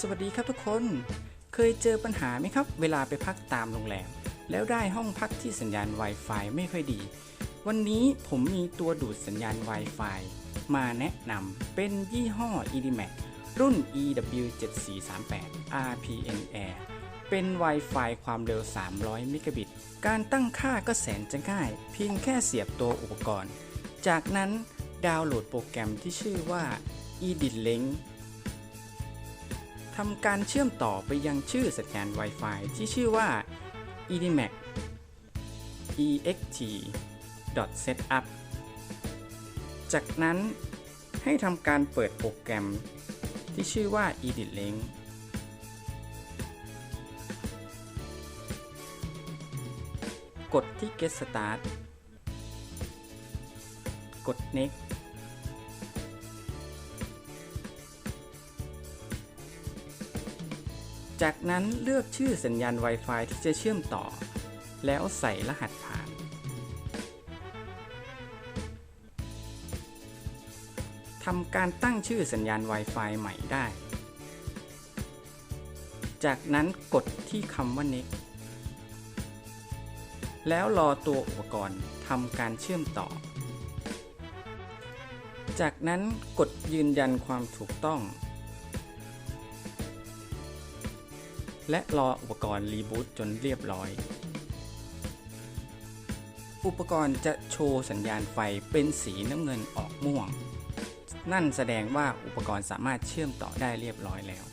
สวัสดีครับทุกคน เคยเจอปัญหาไหมครับ เวลาไปพักตามโรงแรม แล้วได้ห้องพักที่สัญญาณ Wi-Fi ไม่ค่อยดี วันนี้ผมมีตัวดูดสัญญาณ Wi-Fi มาแนะนำเป็นยี่ห้อ EDMAC รุ่น EW7438 RPN Air เป็น Wi-Fi ความเร็ว 300 เมกะบิต การตั้งค่าก็แสนจะง่าย เพียงแค่เสียบตัวอุปกรณ์ จากนั้นดาวน์โหลดโปรแกรมที่ชื่อว่า EDLink ทำการเชื่อมต่อไปยังชื่อสัญญาณ Wi-Fi ที่ชื่อว่า edimac ext setup จากนั้นให้ทำการเปิดโปรแกรมที่ชื่อว่า edit-link กดที่ get start กด next จากนั้นเลือกชื่อสัญญาณ Wi-Fi ที่จะเชื่อมต่อ แล้วใส่รหัสผ่าน ทำการตั้งชื่อสัญญาณ Wi-Fi ใหม่ได้ จากนั้นกดที่คำว่า next แล้วรอตัวอุปกรณ์ทำการเชื่อมต่อ จากนั้นกดยืนยันความถูกต้อง และรออุปกรณ์รีบูตจนเรียบร้อย อุปกรณ์จะโชว์สัญญาณไฟเป็นสีน้ำเงินออกม่วง นั่นแสดงว่าอุปกรณ์สามารถเชื่อมต่อได้เรียบร้อยแล้ว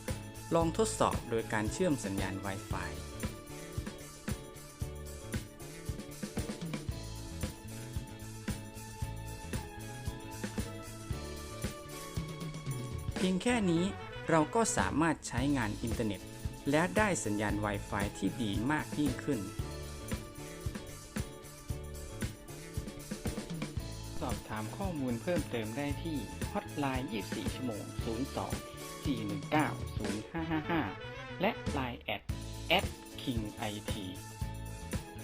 ลองทดสอบโดยการเชื่อมสัญญาณ Wi-Fi เพียงแค่นี้เราก็สามารถใช้งานอินเทอร์เน็ต และได้สัญญาณ Wi-Fi ที่ดีมากยิ่งขึ้น สอบถามข้อมูลเพิ่มเติมได้ที่ฮอตไลน์ 24 ชั่วโมง 02 419 0555 และ Line แอด @kingit